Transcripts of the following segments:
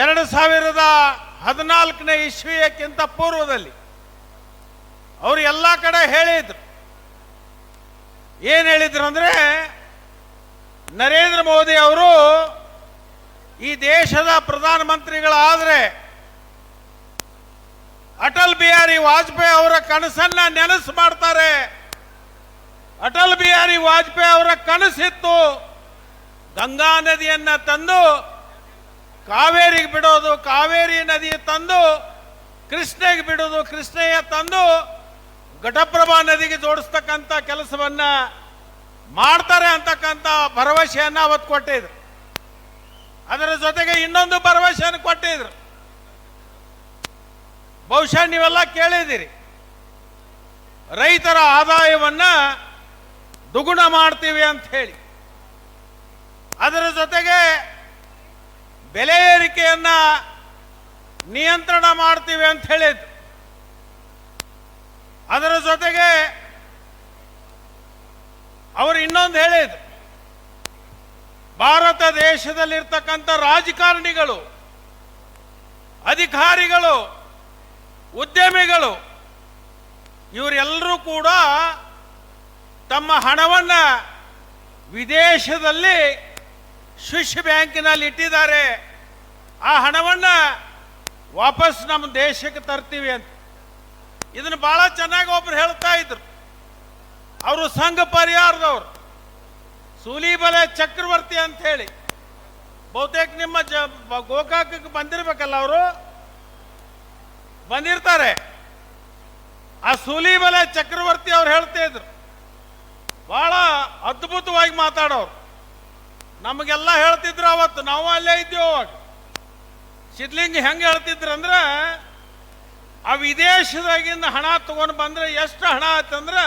ಎರಡು ಸಾವಿರದ ಹದಿನಾಲ್ಕನೇ ಇಸ್ವಿಯಕ್ಕಿಂತ ಪೂರ್ವದಲ್ಲಿ ಅವರು ಎಲ್ಲ ಕಡೆ ಹೇಳಿದ್ರು. ಏನು ಹೇಳಿದ್ರು ಅಂದರೆ, ನರೇಂದ್ರ ಮೋದಿ ಅವರು ಈ ದೇಶದ ಪ್ರಧಾನಮಂತ್ರಿಗಳಾದರೆ ಅಟಲ್ ಬಿಹಾರಿ ವಾಜಪೇಯಿ ಅವರ ಕನಸನ್ನ ನೆನಸು ಮಾಡ್ತಾರೆ. ಅಟಲ್ ಬಿಹಾರಿ ವಾಜಪೇಯಿ ಅವರ ಕನಸಿತ್ತು. ಗಂಗಾ ನದಿಯನ್ನ ತಂದು ಕಾವೇರಿಗೆ ಬಿಡೋದು, ಕಾವೇರಿ ನದಿ ತಂದು, ಕೃಷ್ಣಗೆ ಬಿಡೋದು ಕೃಷ್ಣಯ್ಯ ತಂದು, ಘಟಪ್ರಭಾ ನದಿಗೆ ಜೋಡಿಸ್ತಕ್ಕಂಥ ಕೆಲಸವನ್ನ ಮಾಡ್ತಾರೆ ಅಂತಕ್ಕಂಥ ಭರವಸೆಯನ್ನ ಅವತ್ತು ಕೊಟ್ಟಿದ್ರು. ಅದರ ಜೊತೆಗೆ ಇನ್ನೊಂದು ಭರವಸೆಯನ್ನು ಕೊಟ್ಟಿದ್ರು. ಬಹುಶಃ ನೀವೆಲ್ಲ ಕೇಳಿದಿರಿ ರೈತರ ಆದಾಯವನ್ನ ದುಗುಣ ಮಾಡ್ತೀವಿ ಅಂತ ಹೇಳಿ. ಅದರ ಜೊತೆಗೆ ಬೆಲೆ ಏರಿಕೆಯನ್ನ ನಿಯಂತ್ರಣ ಮಾಡ್ತೀವಿ ಅಂತ ಹೇಳಿದ್ರು ಅದರ ಜೊತೆಗೆ ಅವರು ಇನ್ನೊಂದು ಹೇಳಿದ್ರು ಭಾರತ ದೇಶದಲ್ಲಿರ್ತಕ್ಕಂಥ ರಾಜಕಾರಣಿಗಳು, ಅಧಿಕಾರಿಗಳು, ಉದ್ಯಮಿಗಳು, ಇವರೆಲ್ಲರೂ ಕೂಡ ತಮ್ಮ ಹಣವನ್ನು ವಿದೇಶದಲ್ಲಿ ಸ್ವಿಸ್ ಬ್ಯಾಂಕಿನಲ್ಲಿ ಇಟ್ಟಿದ್ದಾರೆ. ಆ ಹಣವನ್ನ ವಾಪಸ್ ನಮ್ಮ ದೇಶಕ್ಕೆ ತರ್ತೀವಿ ಅಂತ. ಇದನ್ನು ಬಹಳ ಚೆನ್ನಾಗಿ ಒಬ್ರು ಹೇಳ್ತಾ ಇದ್ರು. ಅವರು ಸಂಘ ಪರಿಹಾರದವರು ಸೂಲಿಬಲೆ ಚಕ್ರವರ್ತಿ ಅಂತ ಹೇಳಿ. ಬಹುತೇಕ ನಿಮ್ಮ ಜ ಗೋಕಾಕಕ್ಕೆ ಬಂದಿರ್ಬೇಕಲ್ಲ ಅವರು? ಬಂದಿರ್ತಾರೆ. ಆ ಸೂಲಿಬಲೆ ಚಕ್ರವರ್ತಿ ಅವ್ರು ಹೇಳ್ತಾ ಇದ್ರು. ಬಹಳ ಅದ್ಭುತವಾಗಿ ಮಾತಾಡೋರು. ನಮಗೆಲ್ಲ ಹೇಳ್ತಿದ್ರು ಅವತ್ತು, ನಾವು ಅಲ್ಲೇ ಇದ್ದೀವಿ ಅವಾಗ. ಸಿದ್ಲಿಂಗ ಹೆಂಗೆ ಹೇಳ್ತಿದ್ರು ಅಂದ್ರೆ ಆ ವಿದೇಶದಾಗಿಂದ ಹಣ ತಗೊಂಡು ಬಂದ್ರೆ ಎಷ್ಟು ಹಣ ಆಯ್ತಂದ್ರೆ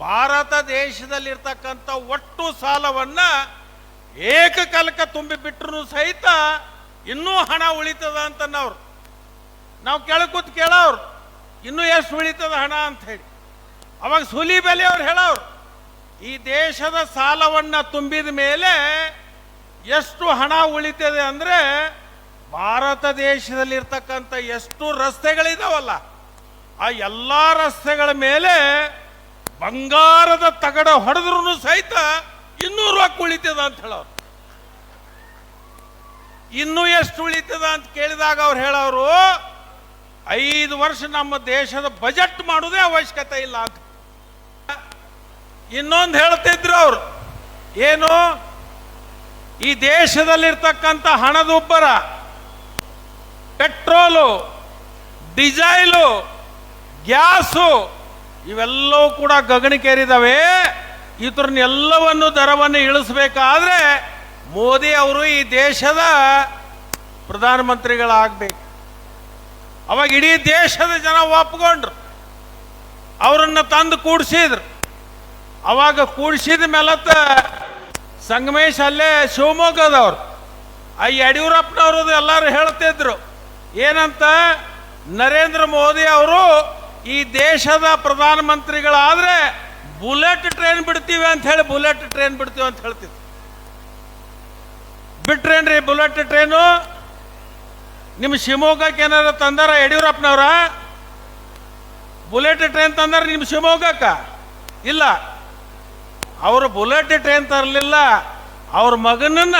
ಭಾರತ ದೇಶದಲ್ಲಿರ್ತಕ್ಕಂಥ ಒಟ್ಟು ಸಾಲವನ್ನ ಏಕಕಾಲಕ ತುಂಬಿ ಬಿಟ್ಟರು ಸಹಿತ ಇನ್ನೂ ಹಣ ಉಳಿತದ ಅಂತನವ್ರು. ನಾವು ಕೆಳಕೂತ್ ಕೇಳೋರು, ಇನ್ನೂ ಎಷ್ಟು ಉಳಿತದ ಹಣ ಅಂತ ಹೇಳಿ. ಅವಾಗ ಸುಲಿ ಬೆಲೆ ಅವ್ರು ಹೇಳೋರು ಈ ದೇಶದ ಸಾಲವನ್ನ ತುಂಬಿದ ಮೇಲೆ ಎಷ್ಟು ಹಣ ಉಳಿತದೆ ಅಂದ್ರೆ ಭಾರತ ದೇಶದಲ್ಲಿರ್ತಕ್ಕಂಥ ಎಷ್ಟು ರಸ್ತೆಗಳಿದಾವಲ್ಲ, ಆ ಎಲ್ಲ ರಸ್ತೆಗಳ ಮೇಲೆ ಬಂಗಾರದ ತಗಡ ಹೊಡೆದ್ರು ಸಹಿತ ಇನ್ನೂರು ರೂಪಾಯಿ ಉಳಿತದ ಅಂತ ಹೇಳೋರು. ಇನ್ನೂ ಎಷ್ಟು ಉಳಿತದ ಅಂತ ಕೇಳಿದಾಗ ಅವ್ರು ಹೇಳೋರು, ಐದು ವರ್ಷ ನಮ್ಮ ದೇಶದ ಬಜೆಟ್ ಮಾಡೋದೇ ಅವಶ್ಯಕತೆ ಇಲ್ಲ ಅಂತ. ಇನ್ನೊಂದು ಹೇಳ್ತಿದ್ರು ಅವ್ರು. ಏನು? ಈ ದೇಶದಲ್ಲಿರ್ತಕ್ಕಂಥ ಹಣದುಬ್ಬರ, ಪೆಟ್ರೋಲು, ಡಿಸೈಲು, ಗ್ಯಾಸು, ಇವೆಲ್ಲವೂ ಕೂಡ ಗಗನಕ್ಕೇರಿದಾವೆ. ಇದ್ರನ್ನೆಲ್ಲವನ್ನು ದರವನ್ನು ಇಳಿಸ್ಬೇಕಾದ್ರೆ ಮೋದಿ ಅವರು ಈ ದೇಶದ ಪ್ರಧಾನಮಂತ್ರಿಗಳಾಗಬೇಕು. ಅವಾಗ ಇಡೀ ದೇಶದ ಜನ ಒಪ್ಕೊಂಡ್ರು. ಅವರನ್ನು ತಂದು ಕೂಡಿಸಿದ್ರು. ಅವಾಗ ಕೂಡಿಸಿದ ಮೇಲತ್ತ ಸಂಗಮೇಶ್ ಅಲ್ಲೇ ಶಿವಮೊಗ್ಗದವ್ರು ಆ ಯಡಿಯೂರಪ್ಪನವ್ರದ್ದು ಎಲ್ಲರೂ ಹೇಳ್ತಿದ್ರು. ಏನಂತ? ನರೇಂದ್ರ ಮೋದಿ ಅವರು ಈ ದೇಶದ ಪ್ರಧಾನಮಂತ್ರಿಗಳಾದ್ರೆ ಬುಲೆಟ್ ಟ್ರೈನ್ ಬಿಡ್ತೀವಿ ಅಂತ ಹೇಳಿ ಬುಲೆಟ್ ಟ್ರೈನ್ ಬಿಡ್ತೀವಿ ಅಂತ ಹೇಳ್ತಿದ್ರು. ಬಿಟ್ರೇನ್ರಿ ಬುಲೆಟ್ ಟ್ರೈನು? ನಿಮ್ಮ ಶಿವಮೊಗ್ಗಕ್ಕೆ ಏನಾರ ತಂದಾರ ಯಡಿಯೂರಪ್ಪನವ್ರ? ಬುಲೆಟ್ ಟ್ರೈನ್ ತಂದಾರ ನಿಮ್ಮ ಶಿವಮೊಗ್ಗಕ್ಕ? ಇಲ್ಲ. ಅವರು ಬುಲೆಟ್ ಟ್ರೈನ್ ತರಲಿಲ್ಲ? ಅವ್ರ ಮಗನನ್ನ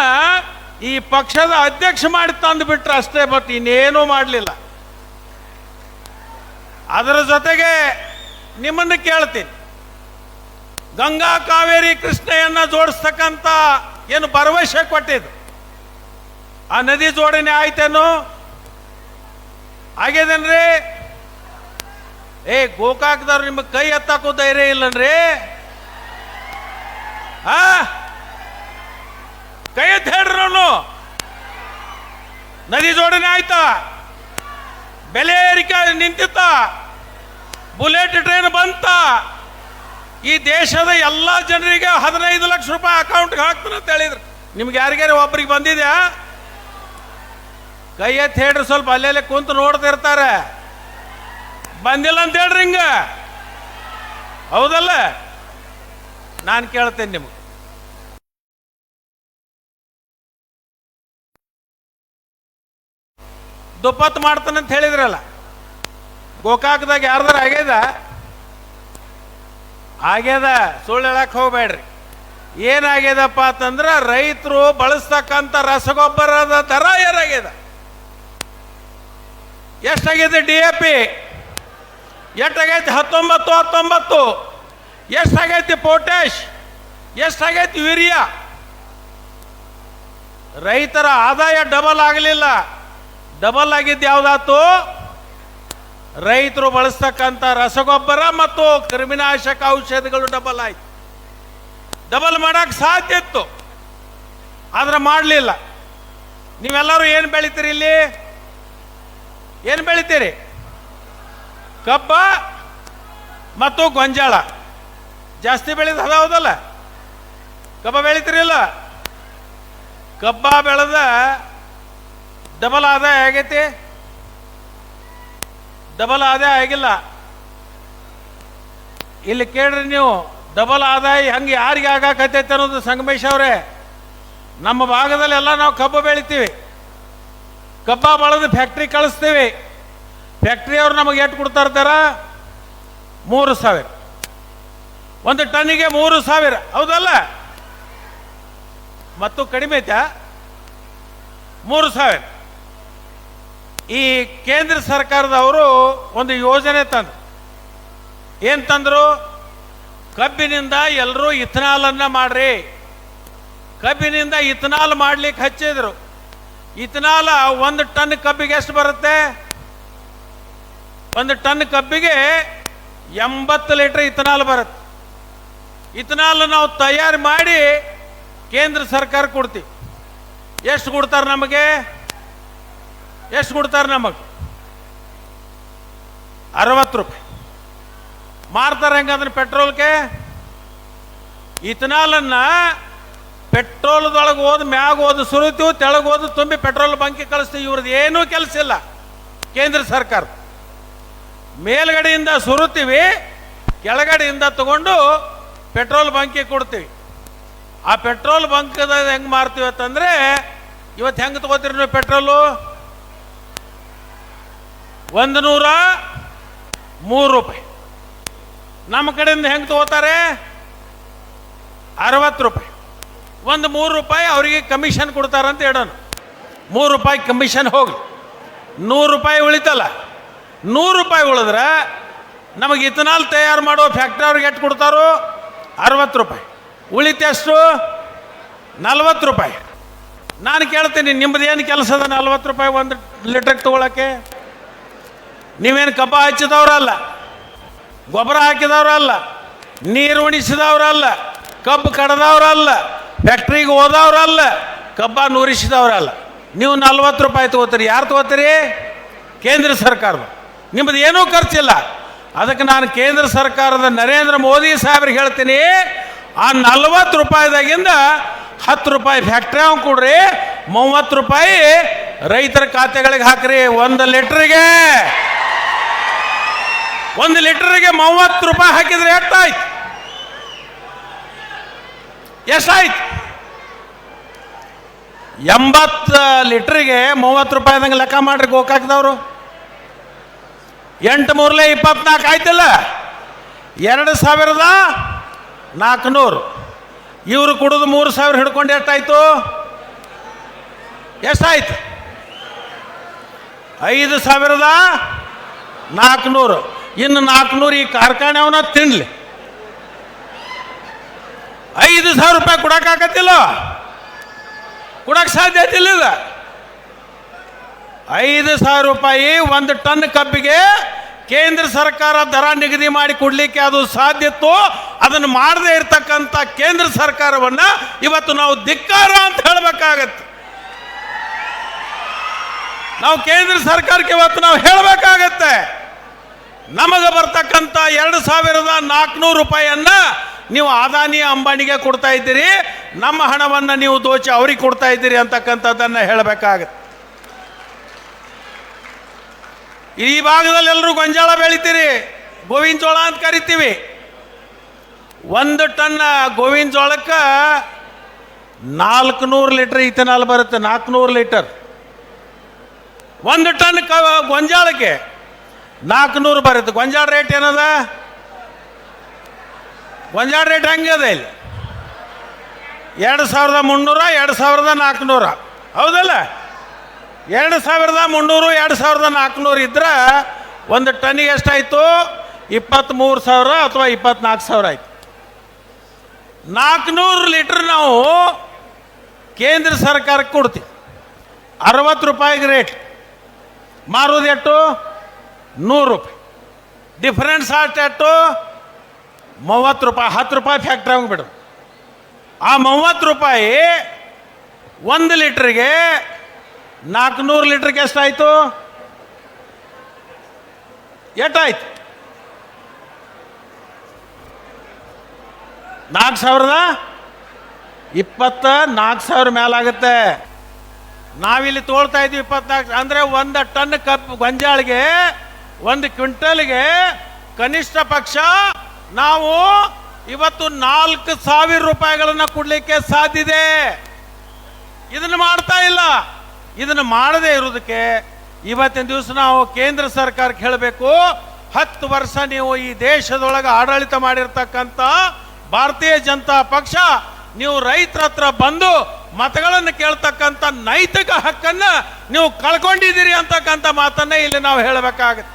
ಈ ಪಕ್ಷದ ಅಧ್ಯಕ್ಷ ಮಾಡಿ ತಂದು ಬಿಟ್ರು ಅಷ್ಟೇ ಬಟ್ ಇನ್ನೇನೂ ಮಾಡಲಿಲ್ಲ. ಅದರ ಜೊತೆಗೆ ನಿಮ್ಮನ್ನು ಕೇಳ್ತೀನಿ. ಗಂಗಾ ಕಾವೇರಿ ಕೃಷ್ಣೆಯನ್ನ ಜೋಡಿಸ್ತಕ್ಕಂಥ ಏನು ಭರವಸೆ ಕೊಟ್ಟಿದ್ದು? ಆ ನದಿ ಜೋಡಣೆ ಆಯ್ತೇನು? ಆಗ್ಯದೇನ್ರಿ ಏ ಗೋಕಾಕ್ದವ್ರು ನಿಮಗೆ ಕೈ ಎತ್ತಾಕೋ ಧೈರ್ಯ ಇಲ್ಲನ್ರಿ? ಕೈ ಅವನು. ನದಿ ಜೋಡಣೆ ಆಯ್ತ? ಬೆಲೆ ಏರಿಕೆ ನಿಂತಿತ್ತ? ಬುಲೆಟ್ ಟ್ರೈನ್ ಬಂತ? ಈ ದೇಶದ ಎಲ್ಲ ಜನರಿಗೆ ಹದಿನೈದು ಲಕ್ಷ ರೂಪಾಯಿ ಅಕೌಂಟ್ಗೆ ಹಾಕ್ತಾರೆ ಅಂತ ಹೇಳಿದ್ರು. ನಿಮ್ಗೆ ಯಾರಿಗಾರು ಒಬ್ರಿಗೆ ಬಂದಿದ್ಯಾ? ಕೈ ಎತ್ತಿ ಹೇಳ್ರಿ ಸ್ವಲ್ಪ ಅಲ್ಲೆಲ್ಲೇ ಕುಂತು ನೋಡ್ತಿರ್ತಾರೆ ಬಂದಿಲ್ಲ ಅಂತ ಹೇಳ್ರಿ ಹಿಂಗ. ಹೌದಲ್ಲ? ನಾನು ಕೇಳ್ತೇನೆ ನಿಮಗೆ. ದುಪ್ಪತ್ತು ಮಾಡ್ತಾನಂತ ಹೇಳಿದ್ರಲ್ಲ, ಗೋಕಾಕದಾಗ ಯಾರ್ದಾರ ಆಗ್ಯದ? ಆಗ್ಯದ, ಸುಳ್ಳು ಹೇಳಕ್ ಹೋಗ್ಬೇಡ್ರಿ. ಏನಾಗ್ಯದಪ್ಪ ಅಂತಂದ್ರೆ ರೈತರು ಬಳಸ್ತಕ್ಕಂಥ ರಸಗೊಬ್ಬರದ ದರ ಏನಾಗ್ಯದ? ಎಷ್ಟಾಗಿದೆ ಡಿ ಎ ಪಿ ಎಷ್ಟಾಗೈತಿ? ಹತ್ತೊಂಬತ್ತು ಹತ್ತೊಂಬತ್ತು. ಎಷ್ಟಾಗೈತಿ ಪೊಟ್ಯಾಶ್ ಎಷ್ಟಾಗೈತಿ ಯೂರಿಯಾ? ರೈತರ ಆದಾಯ ಡಬಲ್ ಆಗಲಿಲ್ಲ. ಡಬಲ್ ಆಗಿದ್ದು ಯಾವ್ದಾತು? ರೈತರು ಬಳಸ್ತಕ್ಕಂಥ ರಸಗೊಬ್ಬರ ಮತ್ತು ಕ್ರಿಮಿನಾಶಕ ಔಷಧಿಗಳು ಡಬಲ್ ಆಯ್ತು. ಡಬಲ್ ಮಾಡಕ್ ಸಾಧ್ಯ ಇತ್ತು. ಆದ್ರೆ ಮಾಡಲಿಲ್ಲ. ನೀವೆಲ್ಲರೂ ಏನು ಬೆಳಿತೀರಿ ಇಲ್ಲಿ? ಏನು ಬೆಳಿತೀರಿ? ಕಬ್ಬ ಮತ್ತು ಗೊಂಜಾಳ. ಜಾಸ್ತಿ ಬೆಳೆದ ಹೌದಲ್ಲ? ಕಬ್ಬ ಬೆಳಿತೀರಿಲ್ಲ? ಕಬ್ಬ ಬೆಳೆದ ಡಬಲ್ ಆದಾಯ ಆಗೈತಿ ಡಬಲ್ ಆದಾಯ ಆಗಿಲ್ಲ. ಇಲ್ಲಿ ಕೇಳ್ರಿ ನೀವು ಡಬಲ್ ಆದಾಯ ಹಂಗೆ ಯಾರಿಗೆ ಆಗಾಕತ್ತೈತೆ ಅನ್ನೋದು ಸಂಗಮೇಶ್ ಅವರೇ. ನಮ್ಮ ಭಾಗದಲ್ಲಿ ಎಲ್ಲ ನಾವು ಕಬ್ಬು ಬೆಳಿತೀವಿ. ಕಬ್ಬ ಬಳದು ಫ್ಯಾಕ್ಟ್ರಿ ಕಳಿಸ್ತೀವಿ. ಫ್ಯಾಕ್ಟ್ರಿಯವ್ರು ನಮಗೆ ಎಷ್ಟು ಕೊಡ್ತಾ ಇರ್ತಾರ? ಮೂರು ಸಾವಿರ. ಒಂದು ಟನ್ನಿಗೆ ಮೂರು ಸಾವಿರ. ಹೌದಲ್ಲ? ಮತ್ತು ಕಡಿಮೆ ಐತಾ ಮೂರು ಸಾವಿರ. ಈ ಕೇಂದ್ರ ಸರ್ಕಾರದವರು ಒಂದು ಯೋಜನೆ ತಂದ್ರು. ಏನು ತಂದರು? ಕಬ್ಬಿನಿಂದ ಎಲ್ಲರೂ ಇಥನಾಲನ್ನು ಮಾಡ್ರಿ. ಕಬ್ಬಿನಿಂದ ಇಥನಾಲ್ ಮಾಡ್ಲಿಕ್ಕೆ ಹಚ್ಚಿದ್ರು. ಇಥನಾಲ ಒಂದು ಟನ್ ಕಬ್ಬಿಗೆ ಎಷ್ಟು ಬರುತ್ತೆ? ಒಂದು ಟನ್ ಕಬ್ಬಿಗೆ ಎಂಬತ್ತು ಲೀಟರ್ ಇಥನಾಲ್ ಬರುತ್ತೆ. ಇಥನಾಲ್ ನಾವು ತಯಾರು ಮಾಡಿ ಕೇಂದ್ರ ಸರ್ಕಾರ ಕೊಡ್ತೀವಿ ಎಷ್ಟು ಕೊಡ್ತಾರೆ ನಮಗೆ? ಎಷ್ಟು ಕೊಡ್ತಾರೆ ನಮಗೆ? ಅರವತ್ತು ರೂಪಾಯಿ. ಮಾರ್ತಾರೆ ಹೆಂಗಂದ್ರೆ ಪೆಟ್ರೋಲ್ಗೆ? ಇಥನಾಲನ್ನು ಪೆಟ್ರೋಲ್ದೊಳಗೆ ಹೋದ ಮ್ಯಾಗ ಹೋದ್ ಸುರಿತೀವಿ, ತೆಳಗೆ ಹೋದ್ ತುಂಬಿ ಪೆಟ್ರೋಲ್ ಬಂಕಿ ಕಳಿಸ್ತೀವಿ. ಇವ್ರದ್ದು ಏನೂ ಕೆಲಸ ಇಲ್ಲ. ಕೇಂದ್ರ ಸರ್ಕಾರ ಮೇಲ್ಗಡೆಯಿಂದ ಸುರುತ್ತೀವಿ, ಕೆಳಗಡೆಯಿಂದ ತಗೊಂಡು ಪೆಟ್ರೋಲ್ ಬಂಕಿ ಕೊಡ್ತೀವಿ. ಆ ಪೆಟ್ರೋಲ್ ಬಂಕದ ಹೆಂಗೆ ಮಾರ್ತೀವಿ ಅಂತಂದ್ರೆ ಇವತ್ತು ಹೆಂಗೆ ತಗೋತೀರಿ ನೀವು ಪೆಟ್ರೋಲು? ಒಂದು ನೂರ ಮೂರು ರೂಪಾಯಿ. ನಮ್ಮ ಕಡೆಯಿಂದ ಹೆಂಗೆ ತಗೋತಾರೆ? ಅರವತ್ತು ರೂಪಾಯಿ. ಒಂದು ಮೂರು ರೂಪಾಯಿ ಅವರಿಗೆ ಕಮಿಷನ್ ಕೊಡ್ತಾರಂತ ಹೇಳೋಣ ಮೂರು ರೂಪಾಯಿ ಕಮಿಷನ್ ಹೋಗಿ ನೂರು ರೂಪಾಯಿ ಉಳಿತಲ್ಲ. ನೂರು ರೂಪಾಯಿ ಉಳಿದ್ರೆ ನಮಗೆ ಇಥನಾಲ್ ತಯಾರು ಮಾಡೋ ಫ್ಯಾಕ್ಟ್ರಿ ಅವ್ರಿಗೆ ಎಷ್ಟು ಕೊಡ್ತಾರೋ? ಅರವತ್ತು ರೂಪಾಯಿ. ಉಳಿತೆಷ್ಟು ನಲ್ವತ್ತು ರೂಪಾಯಿ. ನಾನು ಕೇಳ್ತೀನಿ ನಿಮ್ಮದು ಏನು ಕೆಲಸ ಅದ ನಲ್ವತ್ತು ರೂಪಾಯಿ ಒಂದು ಲೀಟ್ರಿಗೆ ತೊಗೊಳಕ್ಕೆ? ನೀವೇನು ಕಬ್ಬ ಹಚ್ಚಿದವ್ರಲ್ಲ ಗೊಬ್ಬರ ಹಾಕಿದವ್ರಲ್ಲ ನೀರು ಉಣಿಸಿದವ್ರಲ್ಲ ಕಬ್ಬು ಕಡ್ದವ್ರಲ್ಲ ಫ್ಯಾಕ್ಟ್ರಿಗೆ ಹೋದವ್ರಲ್ಲ ಕಬ್ಬ ನೂರಿಸಿದವರಲ್ಲ ನೀವು ನಲ್ವತ್ತು ರೂಪಾಯಿ ತಗೋತೀರಿ. ಯಾರು ತಗೋತೀರಿ? ಕೇಂದ್ರ ಸರ್ಕಾರದ ನಿಮ್ಮದು ಏನೂ ಖರ್ಚಿಲ್ಲ. ಅದಕ್ಕೆ ನಾನು ಕೇಂದ್ರ ಸರ್ಕಾರದ ನರೇಂದ್ರ ಮೋದಿ ಸಾಹೇಬ್ರಿಗೆ ಹೇಳ್ತೀನಿ, ಆ ನಲ್ವತ್ತು ರೂಪಾಯಿದಾಗಿಂದ ಹತ್ತು ರೂಪಾಯಿ ಫ್ಯಾಕ್ಟ್ರಿ ಕೊಡ್ರಿ, ಮೂವತ್ತು ರೂಪಾಯಿ ರೈತರ ಖಾತೆಗಳಿಗೆ ಹಾಕ್ರಿ, ಒಂದು ಲೀಟ್ರಿಗೆ. ಒಂದು ಲೀಟ್ರಿಗೆ ಮೂವತ್ತು ರೂಪಾಯಿ ಹಾಕಿದ್ರೆ ಎಷ್ಟಾಯ್ತು? ಎಷ್ಟಾಯ್ತು? ಎಂಬತ್ತು ಲೀಟ್ರಿಗೆ ಮೂವತ್ತು ರೂಪಾಯಿದಂಗೆ ಲೆಕ್ಕ ಮಾಡ್ರಿ ಗೋಕಾಕ್ದವರು. ಎಂಟು ಮೂರಲೇ ಇಪ್ಪತ್ನಾಲ್ಕು ಆಯ್ತಲ್ಲ? ಎರಡು ಸಾವಿರದ ನಾಲ್ಕುನೂರು. ಇವರು ಕುಡಿದು ಮೂರು ಸಾವಿರ ಹಿಡ್ಕೊಂಡು ಎಷ್ಟಾಯ್ತು? ಎಷ್ಟಾಯ್ತು? ಐದು ಸಾವಿರದ ನಾಲ್ಕುನೂರು. ಇನ್ನು ನಾಲ್ಕುನೂರು ಈ ಕಾರ್ಖಾನೆ ಅವನ ತಿನ್ಲಿ. ಐದು ಸಾವಿರ ರೂಪಾಯಿ ಕೊಡಕ್ಕಾಗತ್ತಿಲ್ಲ. ಕೊಡಕ್ಕೆ ಸಾಧ್ಯ ಇಲ್ಲ ಐದು ಸಾವಿರ ರೂಪಾಯಿ ಒಂದು ಟನ್ ಕಬ್ಬಿಗೆ ಕೇಂದ್ರ ಸರ್ಕಾರ ದರ ನಿಗದಿ ಮಾಡಿ ಕೊಡಲಿಕ್ಕೆ ಅದು ಸಾಧ್ಯತ್ತು ಅದನ್ನು ಮಾಡದೇ ಇರತಕ್ಕಂಥ ಕೇಂದ್ರ ಸರ್ಕಾರವನ್ನ ಇವತ್ತು ನಾವು ಧಿಕ್ಕಾರ ಅಂತ ಹೇಳಬೇಕಾಗತ್ತೆ. ನಾವು ಕೇಂದ್ರ ಸರ್ಕಾರಕ್ಕೆ ಇವತ್ತು ನಾವು ಹೇಳಬೇಕಾಗತ್ತೆ. ನಮಗೆ ಬರ್ತಕ್ಕಂಥ ಎರಡು ಸಾವಿರದ ನಾಲ್ಕುನೂರು ರೂಪಾಯಿಯನ್ನು ನೀವು ಅದಾನಿ ಅಂಬಾನಿಗೆ ಕೊಡ್ತಾ ಇದ್ದೀರಿ. ನಮ್ಮ ಹಣವನ್ನು ನೀವು ದೋಚಿ ಅವ್ರಿಗೆ ಕೊಡ್ತಾ ಇದ್ದೀರಿ ಅಂತಕ್ಕಂಥದ್ದನ್ನು ಹೇಳಬೇಕಾಗತ್ತೆ. ಈ ಭಾಗದಲ್ಲಿ ಎಲ್ಲರೂ ಗೊಂಜಾಳ ಬೆಳಿತೀರಿ. ಗೋವಿನ ಜೋಳ ಅಂತ ಕರಿತೀವಿ. ಒಂದು ಟನ್ ಗೋವಿನ ಜೋಳಕ್ಕೆ ನಾಲ್ಕುನೂರು ಲೀಟ್ರ್ ಇಥೆನಾಲ್ ಬರುತ್ತೆ, ನಾಲ್ಕುನೂರು ಲೀಟರ್. ಒಂದು ಟನ್ ಕ ಗೊಂಜಾಳಕ್ಕೆ ನಾಲ್ಕುನೂರು ಬರುತ್ತೆ. ಗೊಂಜಾಳ ರೇಟ್ ಏನದ? ಗೊಂಜಾಳ ರೇಟ್ ಹೆಂಗದ ಇಲ್ಲಿ? ಎರಡು ಸಾವಿರದ ಮುನ್ನೂರ, ಎರಡು ಸಾವಿರದ ನಾಲ್ಕುನೂರ. ಹೌದಲ್ಲ? ಎರಡು ಸಾವಿರದ ಮುನ್ನೂರು, ಎರಡು ಸಾವಿರದ ನಾಲ್ಕುನೂರು ಇದ್ರೆ ಒಂದು ಟನ್ನಿಗೆ ಎಷ್ಟಾಯಿತು? ಇಪ್ಪತ್ತ್ಮೂರು ಸಾವಿರ ಅಥವಾ ಇಪ್ಪತ್ನಾಲ್ಕು ಸಾವಿರ ಆಯಿತು. ನಾಲ್ಕುನೂರು ಲೀಟ್ರ್ ನಾವು ಕೇಂದ್ರ ಸರ್ಕಾರಕ್ಕೆ ಕೊಡ್ತೀವಿ. ಅರವತ್ತು ರೂಪಾಯಿಗೆ ರೇಟ್ ಮಾರೋದು ಎಷ್ಟು ನೂರು ರೂಪಾಯಿ. ಡಿಫ್ರೆನ್ಸ್ ಆಟ್ ಎಷ್ಟು ಮೂವತ್ತು ರೂಪಾಯಿ, ಹತ್ತು ರೂಪಾಯಿ ಫ್ಯಾಕ್ಟ್ರಿ ಹೋಗ್ಬಿಡು ಆ ಮೂವತ್ತು ರೂಪಾಯಿ ಒಂದು ಲೀಟ್ರಿಗೆ ನಾಲ್ಕುನೂರು ಲೀಟ್ರಿಗೆ ಎಷ್ಟಾಯಿತು? ಎಷ್ಟಾಯ್ತು? ನಾಲ್ಕು ಸಾವಿರದ? ಇಪ್ಪತ್ತ ನಾಲ್ಕು ಸಾವಿರ ಮೇಲಾಗುತ್ತೆ ನಾವಿಲ್ಲಿ ತೋಳ್ತಾ ಇದ್ದೀವಿ ಇಪ್ಪತ್ನಾಲ್ಕು ಅಂದರೆ ಒಂದು ಟನ್ ಕಪ್ ಗೊಂಜಾಳಿಗೆ, ಒಂದು ಕ್ವಿಂಟಲ್ಗೆ ಕನಿಷ್ಠ ಪಕ್ಷ ನಾವು ಇವತ್ತು ನಾಲ್ಕು ಸಾವಿರ ರೂಪಾಯಿಗಳನ್ನು ಕೊಡಲಿಕ್ಕೆ ಸಾಧ್ಯ ಇದೆ. ಇದನ್ನು ಮಾಡ್ತಾ ಇಲ್ಲ. ಇದನ್ನು ಮಾಡದೇ ಇರೋದಕ್ಕೆ ಇವತ್ತಿನ ದಿವಸ ನಾವು ಕೇಂದ್ರ ಸರ್ಕಾರಕ್ಕೆ ಹೇಳಬೇಕು, ಹತ್ತು ವರ್ಷ ನೀವು ಈ ದೇಶದೊಳಗೆ ಆಡಳಿತ ಮಾಡಿರ್ತಕ್ಕಂಥ ಭಾರತೀಯ ಜನತಾ ಪಕ್ಷ, ನೀವು ರೈತರ ಹತ್ರ ಬಂದು ಮತಗಳನ್ನು ಕೇಳ್ತಕ್ಕಂಥ ನೈತಿಕ ಹಕ್ಕನ್ನು ನೀವು ಕಳ್ಕೊಂಡಿದ್ದೀರಿ ಅಂತಕ್ಕಂಥ ಮಾತನ್ನೇ ಇಲ್ಲಿ ನಾವು ಹೇಳಬೇಕಾಗುತ್ತೆ.